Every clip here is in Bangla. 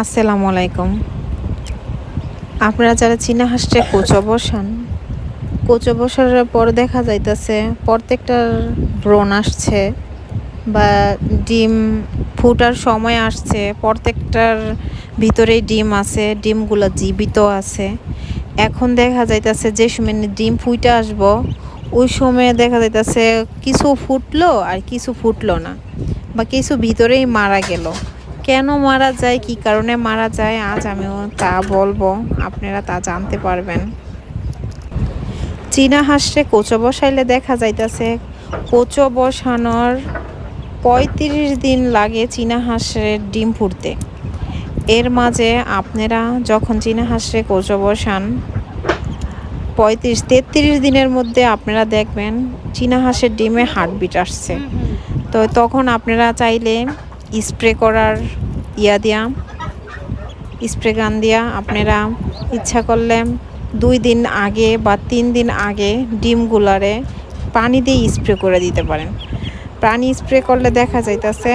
আসসালামু আলাইকুম। আপনারা যারা চীনা হাঁসটে কোচো বসান কোচো বসার পর দেখা যাইতেছে প্রত্যেকটার ব্রণ আসছে বা ডিম ফুটার সময় আসছে, প্রত্যেকটার ভিতরেই ডিম আছে, ডিমগুলো জীবিত আছে। এখন দেখা যাইতেছে যে সময় ডিম ফুইটা আসব, ওই সময়ে দেখা যাইতেছে কিছু ফুটলো আর কিছু ফুটলো না, বা কিছু ভিতরেই মারা গেল। কেন মারা যায়, কি কারণে মারা যায়, আজ আমিও তা বলব। আপনারা তা জানতে পারবেন। চীনা হাঁসে কোচো বসাইলে দেখা যাইতেছে, কোচো বসানোর পঁয়ত্রিশ দিন লাগে চীনা হাঁসের ডিম ফুটতে। এর মাঝে আপনারা যখন চীনা হাঁসে কোচো বসান, পঁয়ত্রিশ, তেত্রিশ দিনের মধ্যে আপনারা দেখবেন চীনা হাঁসের ডিমে হার্টবিট আসছে। তো তখন আপনারা চাইলে স্প্রে করার ইয়া দিয়া, স্প্রে গান দিয়া আপনারা ইচ্ছা করলে দুই দিন আগে বা তিন দিন আগে ডিমগুলারে পানি দিয়ে স্প্রে করে দিতে পারেন। পানি স্প্রে করলে দেখা যাইতেছে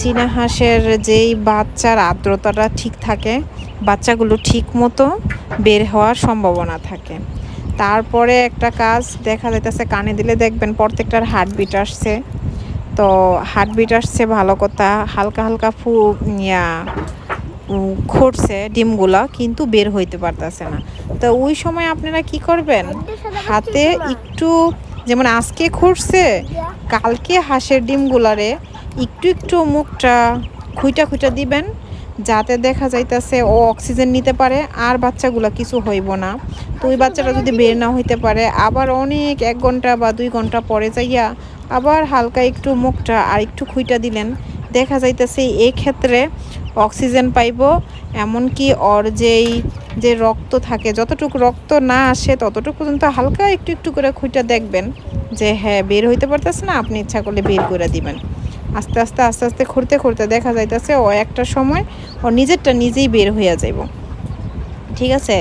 চীনা হাঁসের যেই বাচ্চার আর্দ্রতাটা ঠিক থাকে, বাচ্চাগুলো ঠিক মতো বের হওয়ার সম্ভাবনা থাকে। তারপরে একটা কাজ দেখা যাইতেছে কানে দিলে দেখবেন প্রত্যেকটার হার্টবিট আসছে। তো হার্টবিট আসছে ভালো কথা, হালকা হালকা ফু, ইয়া খড়ছে ডিমগুলা, কিন্তু বের হইতে পারতেছে না। তো ওই সময় আপনারা কি করবেন? হাতে একটু, যেমন আজকে খরছে কালকে হাঁসের ডিমগুলারে একটু একটু মুখটা খুঁটা খুঁটা দিবেন যাতে দেখা যাইতেছে ও অক্সিজেন নিতে পারে আর বাচ্চাগুলা কিছু হইব না। তো ওই বাচ্চাটা যদি বের না হইতে পারে, আবার অনেক এক ঘণ্টা বা দুই ঘণ্টা পরে যাইয়া আবার হালকা একটু মুখটা আর একটু খুইটা দিলেন, দেখা যাইতেছে এই ক্ষেত্রে অক্সিজেন পাইব, এমনকি ওর যেই, যে রক্ত থাকে, যতটুকু রক্ত না আসে ততটুকু পর্যন্ত হালকা একটু একটু করে খুঁটা দেখবেন যে হ্যাঁ বের হইতে পারতেছে না, আপনি ইচ্ছা করলে বের করে দিবেন। আস্তে আস্তে আস্তে আস্তে খুঁড়তে খুঁড়তে দেখা যাইতেছে ও একটা সময় ও নিজেরটা নিজেই বের হইয়া যাইব। ঠিক আছে?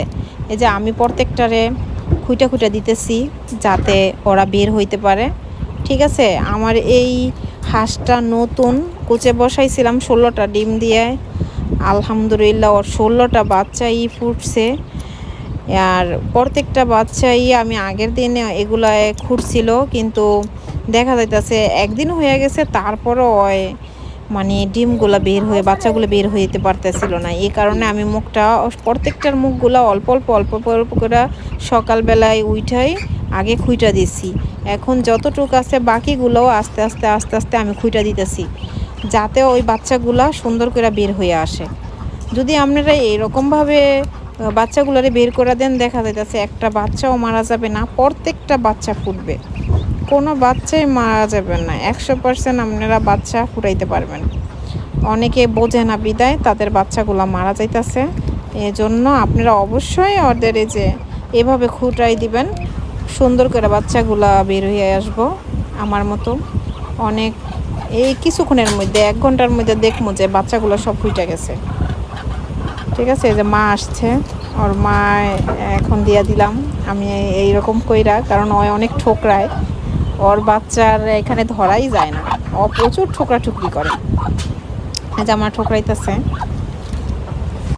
এই যে আমি প্রত্যেকটারে খুঁটা খুঁটা দিতেছি যাতে ওরা বের হইতে পারে। ঠিক আছে? আমার এই হাঁসটা নতুন কুচে বসাইছিলাম ষোলোটা ডিম দিয়ে। আলহামদুলিল্লাহ ওর ষোলোটা বাচ্চাই ফুটছে। আর প্রত্যেকটা বাচ্চাই আমি আগের দিনে এগুলায় খুঁড়ছিল, কিন্তু দেখা যাইতেছে একদিন হয়ে গেছে, তারপরও মানে ডিমগুলো বের হয়ে, বাচ্চাগুলো বের হয়ে যেতে পারতেছিল না। এই কারণে আমি মুখটা, প্রত্যেকটার মুখগুলো অল্প অল্প অল্প অল্প করে সকালবেলায় উঠাই আগে খুঁটা দিছি। এখন যতটুকু আছে, বাকিগুলোও আস্তে আস্তে আস্তে আস্তে আমি খুঁটা দিতেছি, যাতে ওই বাচ্চাগুলা সুন্দর করে বের হয়ে আসে। যদি আপনারা এরকমভাবে বাচ্চাগুলোরে বের করে দেন, দেখা যাইতেছে একটা বাচ্চাও মারা যাবে না, প্রত্যেকটা বাচ্চা ফুটবে। কোনো বাচ্চাই মারা যাবে না। একশো পার্সেন্ট আপনারা বাচ্চা ফুটাইতে পারবেন। অনেকে বোঝে না বিদায়, তাদের বাচ্চাগুলো মারা যাইতেছে। এজন্য আপনারা অবশ্যই ওদের এই যে এভাবে খুঁটাই দিবেন। সুন্দর করে বাচ্চাগুলা বের হয়ে আসব আমার মতো। অনেক, এই কিছুক্ষণের মধ্যে, এক ঘণ্টার মধ্যে দেখব যে বাচ্চাগুলো সব ফুটে গেছে। ঠিক আছে যে মা আসছে। ওর মা এখন দিয়া দিলাম। আমি এই রকম কইরা, কারণ ওই অনেক ঠোকরায়। ওর বাচ্চার এখানে ধরাই যায় না। ও প্রচুর ঠোকরা ঠুকরি করে জামা ঠোকরাইতেছে।